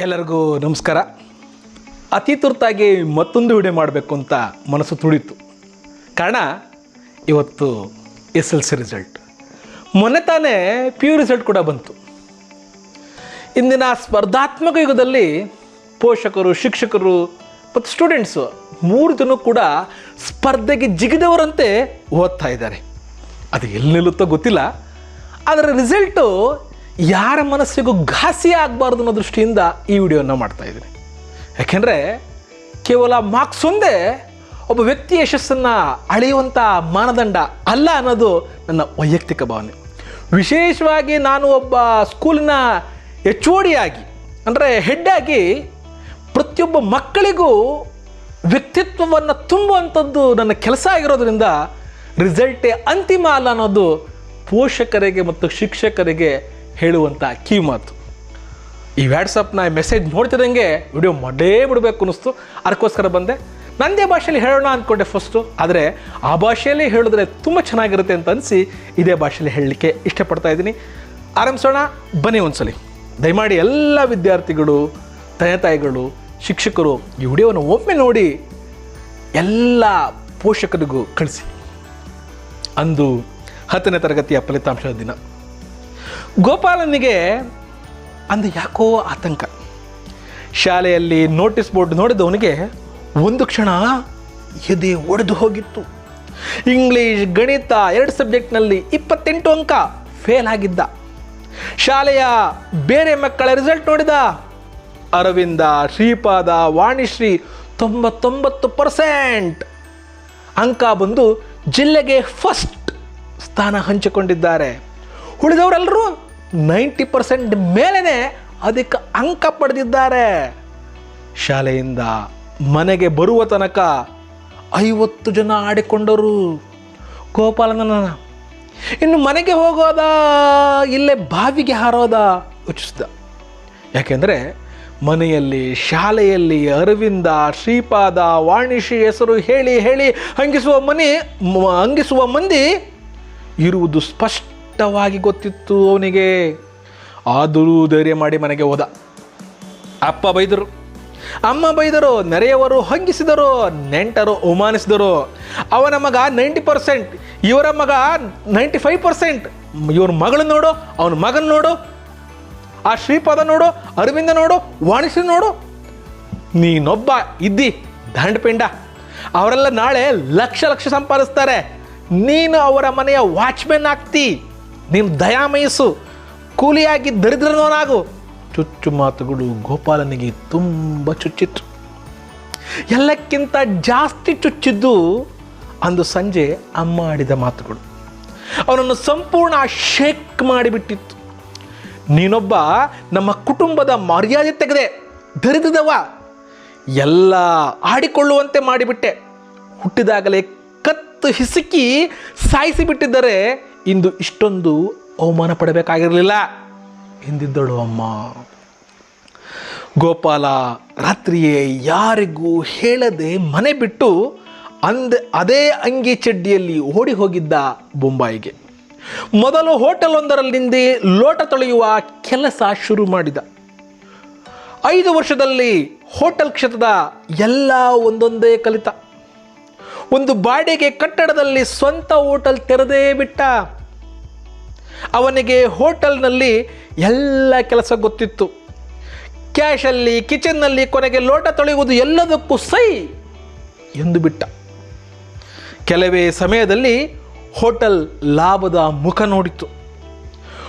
ಎಲ್ಲರಿಗೂ ನಮಸ್ಕಾರ. ಅತಿ ತುರ್ತಾಗಿ ಮತ್ತೊಂದು ವಿಡಿಯೋ ಮಾಡಬೇಕು ಅಂತ ಮನಸ್ಸು ತುಳಿತು ಕಾರಣ, ಇವತ್ತು ಎಸ್ ಎಲ್ ಸಿ ರಿಸಲ್ಟ್ ಮೊನ್ನೆ ತಾನೇ ಪಿ ಯು ರಿಸಲ್ಟ್ ಕೂಡ ಬಂತು. ಇಂದಿನ ಸ್ಪರ್ಧಾತ್ಮಕ ಯುಗದಲ್ಲಿ ಪೋಷಕರು, ಶಿಕ್ಷಕರು ಮತ್ತು ಸ್ಟೂಡೆಂಟ್ಸು ಮೂರು ಜನ ಕೂಡ ಸ್ಪರ್ಧೆಗೆ ಜಿಗಿದವರಂತೆ ಓದ್ತಾ ಇದ್ದಾರೆ. ಅದು ಎಲ್ಲಿ ನಿಲ್ಲುತ್ತೋ ಗೊತ್ತಿಲ್ಲ. ಆದರೆ ರಿಸಲ್ಟು ಯಾರ ಮನಸ್ಸಿಗೂ ಘಾಸಿ ಆಗಬಾರ್ದು ಅನ್ನೋ ದೃಷ್ಟಿಯಿಂದ ಈ ವಿಡಿಯೋನ ಮಾಡ್ತಾ ಇದ್ದೀನಿ. ಯಾಕೆಂದರೆ ಕೇವಲ ಮಾರ್ಕ್ಸ್ ಒಂದೇ ಒಬ್ಬ ವ್ಯಕ್ತಿ ಯಶಸ್ಸನ್ನು ಅಳೆಯುವಂಥ ಮಾನದಂಡ ಅಲ್ಲ ಅನ್ನೋದು ನನ್ನ ವೈಯಕ್ತಿಕ ಭಾವನೆ. ವಿಶೇಷವಾಗಿ ನಾನು ಒಬ್ಬ ಸ್ಕೂಲಿನ ಎಚ್ ಓ ಡಿಯಾಗಿ ಅಂದರೆ ಹೆಡ್ ಆಗಿ ಪ್ರತಿಯೊಬ್ಬ ಮಕ್ಕಳಿಗೂ ವ್ಯಕ್ತಿತ್ವವನ್ನು ತುಂಬುವಂಥದ್ದು ನನ್ನ ಕೆಲಸ ಆಗಿರೋದ್ರಿಂದ ರಿಸಲ್ಟೇ ಅಂತಿಮ ಅಲ್ಲ ಅನ್ನೋದು ಪೋಷಕರಿಗೆ ಮತ್ತು ಶಿಕ್ಷಕರಿಗೆ ಹೇಳುವಂಥ ಕಿವಿಮಾತು ಈ ವ್ಯಾಟ್ಸಪ್ನ ಮೆಸೇಜ್ ನೋಡ್ತಿದ್ದಂಗೆ ವಿಡಿಯೋ ಮಾಡೇ ಬಿಡಬೇಕು ಅನ್ನಿಸ್ತು. ಅದಕ್ಕೋಸ್ಕರ ಬಂದೆ. ನಂದೇ ಭಾಷೆಯಲ್ಲಿ ಹೇಳೋಣ ಅಂದ್ಕೊಂಡೆ ಫಸ್ಟು ಆದರೆ ಆ ಭಾಷೆಯಲ್ಲಿ ಹೇಳಿದ್ರೆ ತುಂಬ ಚೆನ್ನಾಗಿರುತ್ತೆ ಅಂತ ಅನಿಸಿ ಇದೇ ಭಾಷೆಯಲ್ಲಿ ಹೇಳಲಿಕ್ಕೆ ಇಷ್ಟಪಡ್ತಾ ಇದ್ದೀನಿ. ಆರಂಭಿಸೋಣ. ಬನ್ನಿ ಒಂದ್ಸಲಿ. ದಯಮಾಡಿ ಎಲ್ಲ ವಿದ್ಯಾರ್ಥಿಗಳು ತಂದೆ ತಾಯಿಗಳು, ಶಿಕ್ಷಕರು ಈ ವಿಡಿಯೋವನ್ನು ಒಮ್ಮೆ ನೋಡಿ ಎಲ್ಲ ಪೋಷಕರಿಗೂ ಕಳಿಸಿ. ಅಂದು ಹತ್ತನೇ ತರಗತಿಯ ಫಲಿತಾಂಶದ ದಿನ. ಗೋಪಾಲನಿಗೆ ಅಂದ ಯಾಕೋ ಆತಂಕ. ಶಾಲೆಯಲ್ಲಿ ನೋಟಿಸ್ ಬೋರ್ಡ್ ನೋಡಿದವನಿಗೆ ಒಂದು ಕ್ಷಣ ಎದೆ ಒಡೆದು ಹೋಗಿತ್ತು. ಇಂಗ್ಲೀಷ್, ಗಣಿತ ಎರಡು ಸಬ್ಜೆಕ್ಟ್ನಲ್ಲಿ ಇಪ್ಪತ್ತೆಂಟು ಅಂಕ ಫೇಲ್ ಆಗಿದ್ದ. ಶಾಲೆಯ ಬೇರೆ ಮಕ್ಕಳ ರಿಸಲ್ಟ್ ನೋಡಿದ ಅರವಿಂದ, ಶ್ರೀಪಾದ, ವಾಣಿಶ್ರೀ ತೊಂಬತ್ತೊಂಬತ್ತು ಪರ್ಸೆಂಟ್ ಅಂಕ ಬಂದು ಜಿಲ್ಲೆಗೆ ಫಸ್ಟ್ ಸ್ಥಾನ ಹಂಚಿಕೊಂಡಿದ್ದಾರೆ. ಉಳಿದವರೆಲ್ಲರೂ ನೈಂಟಿ ಪರ್ಸೆಂಟ್ ಮೇಲೇ ಅದಕ್ಕೆ ಅಂಕ ಪಡೆದಿದ್ದಾರೆ. ಶಾಲೆಯಿಂದ ಮನೆಗೆ ಬರುವ ತನಕ ಐವತ್ತು ಜನ ಆಡಿಕೊಂಡರು. ಗೋಪಾಲನ ಇನ್ನು ಮನೆಗೆ ಹೋಗೋದಾ, ಇಲ್ಲೇ ಬಾವಿಗೆ ಹಾರೋದ ಯೋಚಿಸಿದ. ಯಾಕೆಂದರೆ ಮನೆಯಲ್ಲಿ ಶಾಲೆಯಲ್ಲಿ ಅರವಿಂದ, ಶ್ರೀಪಾದ ವಾಣಿಶಿ ಹೆಸರು ಹೇಳಿ ಹೇಳಿ ಹಂಗಿಸುವ ಮನೆ ಹಂಗಿಸುವ ಮಂದಿ ಇರುವುದು ಸ್ಪಷ್ಟವಾಗಿ ಗೊತ್ತಿತ್ತು ಅವನಿಗೆ. ಆದರೂ ಧೈರ್ಯ ಮಾಡಿ ಮನೆಗೆ ಹೋದ. ಅಪ್ಪ ಬೈದರು. ಅಮ್ಮ ಬೈದರು, ನೆರೆಯವರು ಹಂಗಿಸಿದರು, ನೆಂಟರು ಅವಮಾನಿಸಿದರು. ಅವನ ಮಗ ನೈಂಟಿ ಪರ್ಸೆಂಟ್, ಇವರ ಮಗ ನೈಂಟಿ ಫೈವ್ ಪರ್ಸೆಂಟ್. ಇವ್ರ ಮಗಳು ನೋಡು, ಅವನ ಮಗನ ನೋಡು, ಆ ಶ್ರೀಪಾದ ನೋಡು, ಅರವಿಂದ ನೋಡು ವಾಣಿಶ್ರೀ ನೋಡು. ನೀನೊಬ್ಬ ಇದ್ದಿ ದಂಡಪಿಂಡ. ಅವರೆಲ್ಲ ನಾಳೆ ಲಕ್ಷ ಲಕ್ಷ ಸಂಪಾದಿಸ್ತಾರೆ. ನೀನು ಅವರ ಮನೆಯ ವಾಚ್ಮೆನ್ ಆಗ್ತಿ. ನೀನು ದಯಾಮಯಿಸು ಕೂಲಿಯಾಗಿ ದರಿದ್ರನವನಾಗು. ಚುಚ್ಚು ಮಾತುಗಳು ಗೋಪಾಲನಿಗೆ ತುಂಬ ಚುಚ್ಚಿತ್ತು. ಎಲ್ಲಕ್ಕಿಂತ ಜಾಸ್ತಿ ಚುಚ್ಚಿದ್ದು ಅಂದು ಸಂಜೆ ಅಮ್ಮ ಆಡಿದ ಮಾತುಗಳು. ಅವನನ್ನು ಸಂಪೂರ್ಣ ಶೇಕ್ ಮಾಡಿಬಿಟ್ಟಿತ್ತು. ನೀನೊಬ್ಬ ನಮ್ಮ ಕುಟುಂಬದ ಮರ್ಯಾದೆ ತೆಗೆದೆ ದರಿದವ ಎಲ್ಲ ಆಡಿಕೊಳ್ಳುವಂತೆ ಮಾಡಿಬಿಟ್ಟೆ. ಹುಟ್ಟಿದಾಗಲೇ ಕತ್ತು ಹಿಸುಕಿ ಸಾಯಿಸಿ ಬಿಟ್ಟಿದ್ದರೆ ಇಂದು ಇಷ್ಟೊಂದು ಅವಮಾನ ಪಡಬೇಕಾಗಿರಲಿಲ್ಲ. ಎಂದಿದ್ದಳು ಅಮ್ಮ. ಗೋಪಾಲ ರಾತ್ರಿಯೇ ಯಾರಿಗೂ ಹೇಳದೆ ಮನೆ ಬಿಟ್ಟು ಅಂದ ಅದೇ ಅಂಗಿ ಚಡ್ಡಿಯಲ್ಲಿ ಓಡಿ ಹೋಗಿದ್ದ ಬೊಂಬಾಯಿಗೆ. ಮೊದಲು ಹೋಟೆಲ್ ಒಂದರಲ್ಲಿಂದ ಲೋಟ ತೊಳೆಯುವ ಕೆಲಸ ಶುರು ಮಾಡಿದ. ಐದು ವರ್ಷದಲ್ಲಿ ಹೋಟೆಲ್ ಕ್ಷೇತ್ರದ ಎಲ್ಲ ಒಂದೊಂದೇ ಕಲಿತ. ಒಂದು ಬಾಡಿಗೆ ಕಟ್ಟಡದಲ್ಲಿ ಸ್ವಂತ ಹೋಟೆಲ್ ತೆರೆದೇ ಬಿಟ್ಟ. ಅವನಿಗೆ ಹೋಟೆಲ್ನಲ್ಲಿ ಎಲ್ಲ ಕೆಲಸ ಗೊತ್ತಿತ್ತು. ಕ್ಯಾಶಲ್ಲಿ ಕಿಚನ್ನಲ್ಲಿ ಕೊನೆಗೆ ಲೋಟ ತೊಳೆಯುವುದು ಎಲ್ಲದಕ್ಕೂ ಸೈ ಎಂದು ಬಿಟ್ಟ. ಕೆಲವೇ ಸಮಯದಲ್ಲಿ ಹೋಟೆಲ್ ಲಾಭದ ಮುಖ ನೋಡಿತು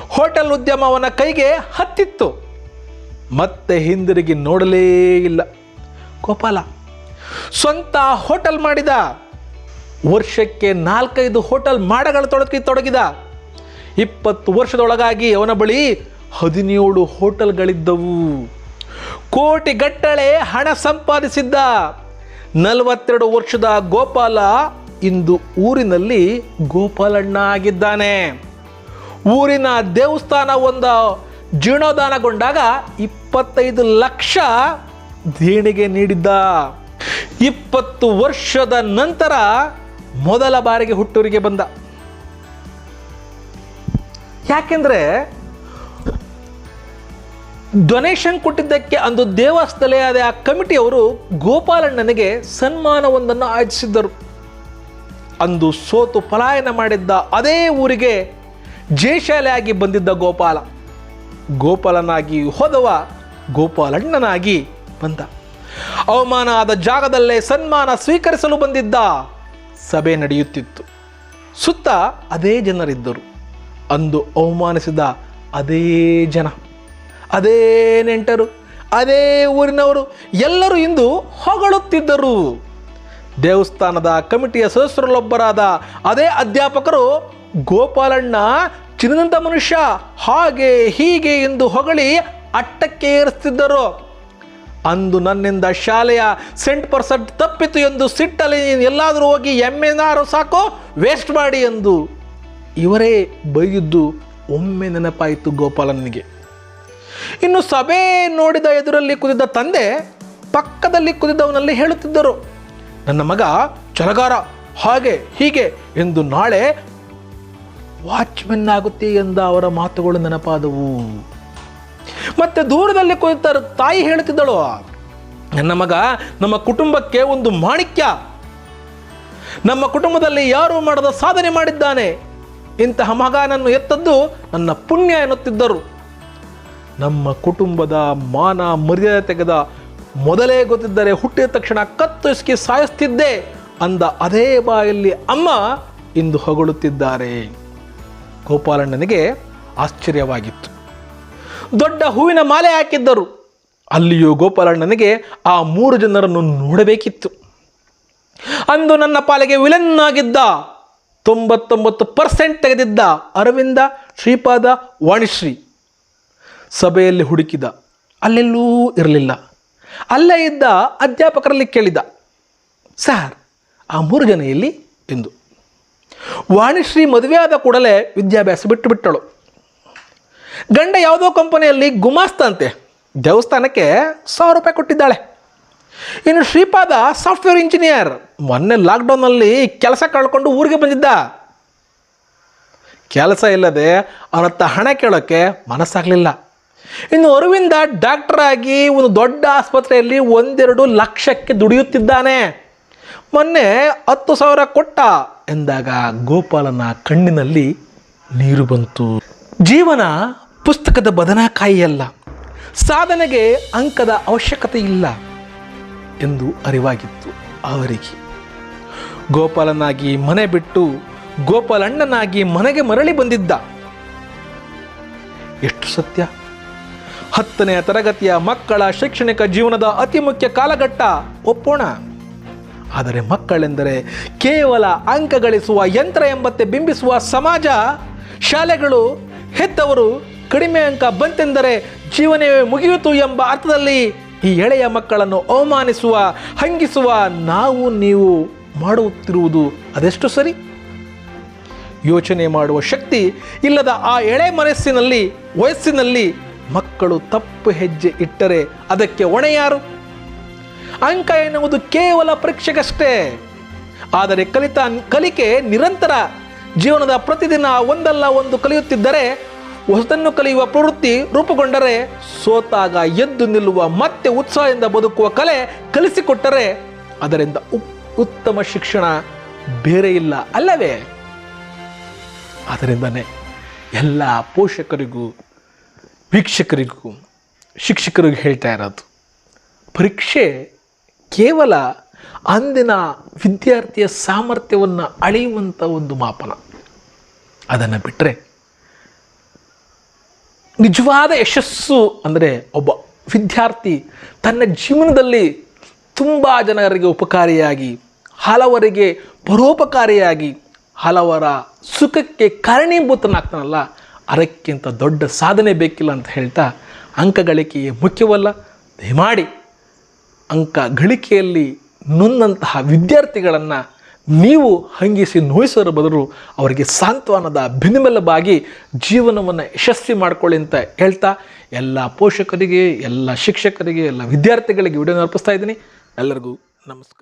ಹೋಟೆಲ್ ಉದ್ಯಮ ಅವನ ಕೈಗೆ ಹತ್ತಿತ್ತು. ಮತ್ತೆ ಹಿಂದಿರುಗಿ ನೋಡಲೇ ಇಲ್ಲ. ಗೋಪಾಲ, ಸ್ವಂತ ಹೋಟೆಲ್ ಮಾಡಿದ ವರ್ಷಕ್ಕೆ ನಾಲ್ಕೈದು ಹೋಟೆಲ್ ಮಾಡಗಳು ತೊಡಕಿ ತೊಡಗಿದ. ಇಪ್ಪತ್ತು ವರ್ಷದೊಳಗಾಗಿ ಅವನ ಬಳಿ ಹದಿನೇಳು ಹೋಟೆಲ್ಗಳಿದ್ದವು. ಕೋಟಿಗಟ್ಟಲೆ ಹಣ ಸಂಪಾದಿಸಿದ್ದ. ನಲವತ್ತೆರಡು ವರ್ಷದ ಗೋಪಾಲ ಇಂದು ಊರಿನಲ್ಲಿ ಗೋಪಾಲಣ್ಣ ಆಗಿದ್ದಾನೆ ಊರಿನ ದೇವಸ್ಥಾನ ಒಂದು ಜೀರ್ಣೋದಾನಗೊಂಡಾಗ ಇಪ್ಪತ್ತೈದು ಲಕ್ಷ ದೇಣಿಗೆ ನೀಡಿದ್ದ. ಇಪ್ಪತ್ತು ವರ್ಷದ ನಂತರ ಮೊದಲ ಬಾರಿಗೆ ಹುಟ್ಟೂರಿಗೆ ಬಂದ. ಯಾಕೆಂದ್ರೆ ಡೊನೇಷನ್ ಕೊಟ್ಟಿದ್ದಕ್ಕೆ ಅಂದು ದೇವಸ್ಥಳೇ ಆದ ಆ ಕಮಿಟಿಯವರು ಗೋಪಾಲಣ್ಣನಿಗೆ ಸನ್ಮಾನವೊಂದನ್ನು ಆಯೋಜಿಸಿದ್ದರು ಅಂದು ಸೋತು ಪಲಾಯನ ಮಾಡಿದ್ದ ಅದೇ ಊರಿಗೆ ಜಯಶಾಲೆಯಾಗಿ ಬಂದಿದ್ದ ಗೋಪಾಲ. ಗೋಪಾಲನಾಗಿ ಹೋದವ ಗೋಪಾಲಣ್ಣನಾಗಿ ಬಂದ. ಅವಮಾನ ಆದ ಜಾಗದಲ್ಲೇ ಸನ್ಮಾನ ಸ್ವೀಕರಿಸಲು ಬಂದಿದ್ದ ಸಭೆ ನಡೆಯುತ್ತಿತ್ತು. ಸುತ್ತ ಅದೇ ಜನರಿದ್ದರು. ಅಂದು ಅವಮಾನಿಸಿದ ಅದೇ ಜನ. ಅದೇ ನೆಂಟರು, ಅದೇ ಊರಿನವರು ಎಲ್ಲರೂ ಇಂದು ಹೊಗಳುತ್ತಿದ್ದರು. ದೇವಸ್ಥಾನದ ಕಮಿಟಿಯ ಸದಸ್ಯರಲ್ಲೊಬ್ಬರಾದ ಅದೇ ಅಧ್ಯಾಪಕರು, ಗೋಪಾಲಣ್ಣ ಚಿನ್ನದಂಥ ಮನುಷ್ಯ ಹಾಗೆ ಹೀಗೆ ಎಂದು ಹೊಗಳಿ ಅಟ್ಟಕ್ಕೆ ಏರಿಸ್ತಿದ್ದರು ಅಂದು ನನ್ನಿಂದ ಶಾಲೆಯ ಸೆಂಟ್ ಪರ್ಸೆಂಟ್ ತಪ್ಪಿತು ಎಂದು ಸಿಟ್ಟಲ್ಲಿ ನೀನು ಎಲ್ಲಾದರೂ ಹೋಗಿ ಎಮ್ಮೆನಾರು ಸಾಕು ವೇಸ್ಟ್ ಮಾಡಿ ಎಂದು ಇವರೇ ಬೈದಿದ್ದು ಒಮ್ಮೆ ನೆನಪಾಯಿತು ಗೋಪಾಲನಿಗೆ. ಇನ್ನು ಸಭೆ ನೋಡಿದ ಎದುರಲ್ಲಿ ಕುದಿದ ತಂದೆ ಪಕ್ಕದಲ್ಲಿ ಕುದಿದವನಲ್ಲಿ ಹೇಳುತ್ತಿದ್ದರು, ನನ್ನ ಮಗ ಚಲಗಾರ, ಹಾಗೆ ಹೀಗೆ ಎಂದು ನಾಳೆ ವಾಚ್ಮೆನ್ ಆಗುತ್ತೆ ಎಂದ ಅವರ ಮಾತುಗಳು ನೆನಪಾದವು. ಮತ್ತೆ ದೂರದಲ್ಲಿ ಕುಳಿತ ತಾಯಿ ಹೇಳ್ತಿದ್ದಳು ನನ್ನ ಮಗ, ನಮ್ಮ ಕುಟುಂಬಕ್ಕೆ ಒಂದು ಮಾಣಿಕ್ಯ. ನಮ್ಮ ಕುಟುಂಬದಲ್ಲಿ ಯಾರು ಮಾಡದ ಸಾಧನೆ ಮಾಡಿದ್ದಾನೆ. ಇಂತಹ ಮಗನನ್ನು ಎತ್ತದ್ದು ನನ್ನ ಪುಣ್ಯ ಎನ್ನುತ್ತಿದ್ದರು. ನಮ್ಮ ಕುಟುಂಬದ ಮಾನ ಮರ್ಯಾದೆ ತೆಗೆದ ಮೊದಲೇ ಗೊತ್ತಿದ್ದರೆ ಹುಟ್ಟಿದ ತಕ್ಷಣ ಕತ್ತು ಇಸ್ಕಿ ಸಾಯಿಸ್ತಿದ್ದೆ ಅಂದ ಅದೇ ಬಾಯಲ್ಲಿ ಅಮ್ಮ ಇಂದು ಹೊಗಳುತ್ತಿದ್ದಾರೆ. ಗೋಪಾಲಣ್ಣನಿಗೆ ಆಶ್ಚರ್ಯವಾಗಿತ್ತು. ದೊಡ್ಡ ಹೂವಿನ ಮಾಲೆ ಹಾಕಿದ್ದರು. ಅಲ್ಲಿಯೂ ಗೋಪಾಲಣ್ಣನಿಗೆ ಆ ಮೂರು ಜನರನ್ನು ನೋಡಬೇಕಿತ್ತು. ಅಂದು ನನ್ನ ಪಾಲಿಗೆ ವಿಲನ್ ಆಗಿದ್ದ ತೊಂಬತ್ತೊಂಬತ್ತು ಪರ್ಸೆಂಟ್ ತೆಗೆದಿದ್ದ ಅರವಿಂದ, ಶ್ರೀಪಾದ, ವಾಣಿಶ್ರೀ ಸಭೆಯಲ್ಲಿ ಹುಡುಕಿದ. ಅಲ್ಲೆಲ್ಲೂ ಇರಲಿಲ್ಲ. ಅಲ್ಲೇ ಇದ್ದ ಅಧ್ಯಾಪಕರಲ್ಲಿ ಕೇಳಿದ, ಸರ್, ಆ ಮೂರು ಜನ ಎಲ್ಲಿ? ಎಂದು. ವಾಣಿಶ್ರೀ ಮದುವೆಯಾದ ಕೂಡಲೇ ವಿದ್ಯಾಭ್ಯಾಸ ಬಿಟ್ಟು ಬಿಟ್ಟಳು. ಗಂಡ ಯಾವುದೋ ಕಂಪನಿಯಲ್ಲಿ ಗುಮಾಸ್ತ ಅಂತೆ. ದೇವಸ್ಥಾನಕ್ಕೆ ಸಾವಿರ ರೂಪಾಯಿ ಕೊಟ್ಟಿದ್ದಾಳೆ. ಇನ್ನು ಶ್ರೀಪಾದ ಸಾಫ್ಟ್ವೇರ್ ಇಂಜಿನಿಯರ್ ಮೊನ್ನೆ ಲಾಕ್ಡೌನಲ್ಲಿ ಕೆಲಸ ಕಳ್ಕೊಂಡು ಊರಿಗೆ ಬಂದಿದ್ದ. ಕೆಲಸ ಇಲ್ಲದೆ ಅವನತ್ತ ಹಣ ಕೇಳೋಕ್ಕೆ ಮನಸ್ಸಾಗಲಿಲ್ಲ. ಇನ್ನು ಅರವಿಂದ ಡಾಕ್ಟರ್ ಆಗಿ ಒಂದು ದೊಡ್ಡ ಆಸ್ಪತ್ರೆಯಲ್ಲಿ ಒಂದೆರಡು ಲಕ್ಷಕ್ಕೆ ದುಡಿಯುತ್ತಿದ್ದಾನೆ. ಮೊನ್ನೆ ಹತ್ತು ಸಾವಿರ ಕೊಟ್ಟ ಎಂದಾಗ ಗೋಪಾಲನ ಕಣ್ಣಿನಲ್ಲಿ ನೀರು ಬಂತು. ಜೀವನ ಪುಸ್ತಕದ ಬದನಾಕಾಯಿಯಲ್ಲ ಸಾಧನೆಗೆ ಅಂಕದ ಅವಶ್ಯಕತೆ ಇಲ್ಲ ಎಂದು ಅರಿವಾಗಿತ್ತು ಅವರಿಗೆ. ಗೋಪಾಲನಾಗಿ ಮನೆ ಬಿಟ್ಟು ಗೋಪಾಲಣ್ಣನಾಗಿ ಮನೆಗೆ ಮರಳಿ ಬಂದಿದ್ದ. ಎಷ್ಟು ಸತ್ಯ? ಹತ್ತನೆಯ ತರಗತಿಯ ಮಕ್ಕಳ ಶೈಕ್ಷಣಿಕ ಜೀವನದ ಅತಿ ಮುಖ್ಯ ಕಾಲಘಟ್ಟ ಒಪ್ಪೋಣ. ಆದರೆ ಮಕ್ಕಳೆಂದರೆ ಕೇವಲ ಅಂಕ ಗಳಿಸುವ ಯಂತ್ರ ಎಂಬಂತೆ ಬಿಂಬಿಸುವ ಸಮಾಜ, ಶಾಲೆಗಳು, ಹೆತ್ತವರು ಕಡಿಮೆ ಅಂಕ ಬಂತೆಂದರೆ ಜೀವನವೇ ಮುಗಿಯಿತು ಎಂಬ ಅರ್ಥದಲ್ಲಿ ಈ ಎಳೆಯ ಮಕ್ಕಳನ್ನು ಅವಮಾನಿಸುವ, ಹಂಗಿಸುವ ನಾವು ನೀವು ಮಾಡುತ್ತಿರುವುದು ಅದೆಷ್ಟು ಸರಿ? ಯೋಚನೆ ಮಾಡುವ ಶಕ್ತಿ ಇಲ್ಲದ ಆ ಎಳೆ ಮನಸ್ಸಿನಲ್ಲಿ, ವಯಸ್ಸಿನಲ್ಲಿ ಮಕ್ಕಳು ತಪ್ಪು ಹೆಜ್ಜೆ ಇಟ್ಟರೆ ಅದಕ್ಕೆ ಹೊಣೆ ಯಾರು? ಅಂಕ ಎನ್ನುವುದು ಕೇವಲ ಪರೀಕ್ಷೆಗಷ್ಟೇ. ಆದರೆ ಕಲಿತ, ಕಲಿಕೆ ನಿರಂತರ ಜೀವನದ ಪ್ರತಿದಿನ ಒಂದಲ್ಲ ಒಂದು ಕಲಿಯುತ್ತಿದ್ದರೆ ಹೊಸದನ್ನು ಕಲಿಯುವ ಪ್ರವೃತ್ತಿ ರೂಪುಗೊಂಡರೆ ಸೋತಾಗ ಎದ್ದು ನಿಲ್ಲುವ ಮತ್ತೆ ಉತ್ಸಾಹದಿಂದ ಬದುಕುವ ಕಲೆ ಕಲಿಸಿಕೊಟ್ಟರೆ ಅದರಿಂದ ಉತ್ತಮ ಶಿಕ್ಷಣ ಬೇರೆ ಇಲ್ಲ ಅಲ್ಲವೇ? ಅದರಿಂದನೇ ಎಲ್ಲ ಪೋಷಕರಿಗೂ, ವೀಕ್ಷಕರಿಗೂ, ಶಿಕ್ಷಕರಿಗೂ ಹೇಳ್ತಾ ಇರೋದು, ಪರೀಕ್ಷೆ ಕೇವಲ ಅಂದಿನ ವಿದ್ಯಾರ್ಥಿಯ ಸಾಮರ್ಥ್ಯವನ್ನು ಅಳೆಯುವಂಥ ಒಂದು ಮಾಪನ. ಅದನ್ನು ಬಿಟ್ಟರೆ ನಿಜವಾದ ಯಶಸ್ಸು ಅಂದರೆ ಒಬ್ಬ ವಿದ್ಯಾರ್ಥಿ ತನ್ನ ಜೀವನದಲ್ಲಿ ತುಂಬ ಜನರಿಗೆ ಉಪಕಾರಿಯಾಗಿ, ಹಲವರಿಗೆ ಪರೋಪಕಾರಿಯಾಗಿ, ಹಲವರ ಸುಖಕ್ಕೆ ಕಾರಣೀಭೂತನಾಗ್ತಾನಲ್ಲ, ಅದಕ್ಕಿಂತ ದೊಡ್ಡ ಸಾಧನೆ ಬೇಕಿಲ್ಲ ಅಂತ ಹೇಳ್ತಾ ಅಂಕ ಮುಖ್ಯವಲ್ಲ. ದಯಮಾಡಿ ಅಂಕ ಗಳಿಕೆಯಲ್ಲಿ ನೊಂದಂತಹ ವಿದ್ಯಾರ್ಥಿಗಳನ್ನು ನೀವು ಹಂಗಿಸಿ ನೋಯಿಸೋರ ಬದಲು ಅವರಿಗೆ ಸಾಂತ್ವನದ ಬೆನ್ನುಮೆಲುಬಾಗಿ ಜೀವನವನ್ನು ಯಶಸ್ವಿ ಮಾಡ್ಕೊಳ್ಳಿ ಅಂತ ಹೇಳ್ತಾ ಎಲ್ಲ ಪೋಷಕರಿಗೆ, ಎಲ್ಲ ಶಿಕ್ಷಕರಿಗೆ, ಎಲ್ಲ ವಿದ್ಯಾರ್ಥಿಗಳಿಗೆ ವಿಡಿಯೋ ಅರ್ಪಿಸ್ತಾ ಇದ್ದೀನಿ. ಎಲ್ಲರಿಗೂ ನಮಸ್ಕಾರ.